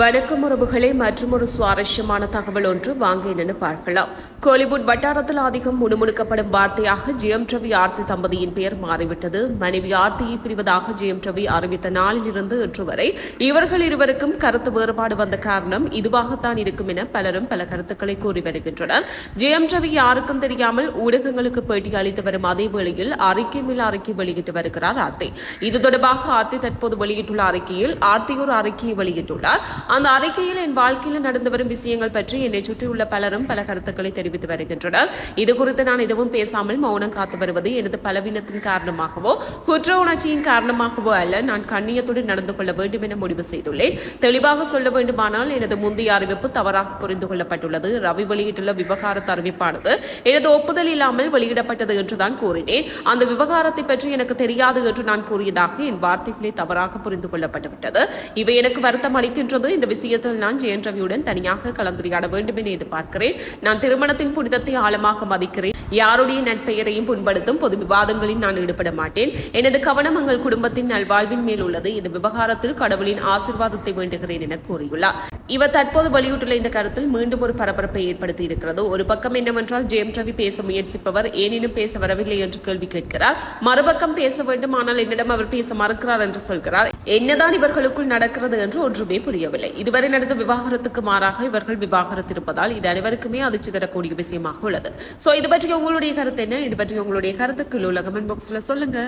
வணக்கம் உறவுகளே மற்றும் ஒரு சுவாரஸ்யமான தகவல் ஒன்று வாங்க என்னன்னு பார்க்கலாம். கோலிவுட் வட்டாரத்தில் அதிகம் முணுமுணுக்கப்படும் வார்த்தையாக ஜெயம் ரவி ஆர்த்தி தம்பதியின் பெயர் மாறிவிட்டது. மனைவி ஆர்த்தியை பிரிவதாக ஜெயம் ரவி அறிவித்த நாளிலிருந்து இன்று வரை இவர்கள் இருவருக்கும் கருத்து வேறுபாடு வந்த காரணம் இதுவாகத்தான் இருக்கும் என பலரும் பல கருத்துக்களை கூறி வருகின்றனர். ஜெயம் ரவி யாருக்கும் தெரியாமல் ஊடகங்களுக்கு பேட்டி அளித்து வரும் அதே வேளையில் அறிக்கை மேல் அறிக்கை வெளியிட்டு வருகிறார் ஆர்த்தி. இது தொடர்பாக ஆர்த்தி தற்போது வெளியிட்டுள்ள அறிக்கையில் ஆர்த்தி ஒரு அறிக்கையை வெளியிட்டுள்ளார். அந்த அறிக்கையில் என் வாழ்க்கையில் நடந்து வரும் விஷயங்கள் பற்றி என்னை சுற்றியுள்ள பலரும் பல கருத்துக்களை தெரிவித்து வருகின்றனர். இது குறித்து நான் எதுவும் பேசாமல் மௌனம் காத்து வருவது எனது பலவீனத்தின் காரணமாகவோ குற்ற உணர்ச்சியின் காரணமாகவோ அல்ல நான் கண்ணியத்துடன் நடந்து கொள்ள வேண்டும் என முடிவு செய்துள்ளேன். தெளிவாக சொல்ல வேண்டுமானால் எனது முந்தைய அறிவிப்பு தவறாக புரிந்து கொள்ளப்பட்டுள்ளது. ரவி வெளியிட்டுள்ள விவகாரத்து அறிவிப்பானது எனது ஒப்புதல் இல்லாமல் வெளியிடப்பட்டது என்றுதான் கூறினேன். அந்த விவகாரத்தை பற்றி எனக்கு தெரியாது என்று நான் கூறியதாக என் வார்த்தைகளை தவறாக புரிந்து கொள்ளப்பட்டுவிட்டது. இவை எனக்கு வருத்தம் அளிக்கின்றது. இந்த விஷயத்தில் நான் ஜெயன் ரவியுடன் தனியாக கலந்துரையாட வேண்டும் என எதிர்பார்க்கிறேன். நான் திருமணத்தின் புனிதத்தை ஆழமாக மதிக்கிறேன். யாருடைய நட்பெயரையும் புண்படுத்தும் பொது விவாதங்களில் நான் ஈடுபட மாட்டேன். எனது கவனம் எங்கள் குடும்பத்தின் நல்வாழ்வின் மேல் உள்ளது. இந்த விவகாரத்தில் கடவுளின் ஆசிர்வாதத்தை வேண்டுகிறேன் என கூறியுள்ளார். இவர் தற்போது வெளியிட்டுள்ள இந்த கருத்தில் மீண்டும் ஒரு பரபரப்பை ஏற்படுத்தி இருக்கிறது ஒரு பக்கம் என்னவென்றால் ஜெயம் ரவி பேச முயற்சிப்பவர் ஏனெனும் பேச வரவில்லை என்று கேள்வி கேட்கிறார். மறுபக்கம் பேச வேண்டும் ஆனால் என்னிடம் அவர் பேச மறுக்கிறார் என்று சொல்கிறார். என்னதான் இவர்களுக்குள் நடக்கிறது என்று ஒன்றுமே புரியவில்லை. இதுவரை நடந்த விவாகரத்துக்கு மாறாக இவர்கள் விவாகரத்து இருப்பதால் இது அனைவருக்குமே அதிர்ச்சி தரக்கூடிய விஷயமாக உள்ளது. சோ இது பற்றி உங்களுடைய கருத்து என்ன? இது பற்றி உங்களுடைய கருத்துக்கள் உள்ள கமெண்ட் பாக்ஸ்ல சொல்லுங்க.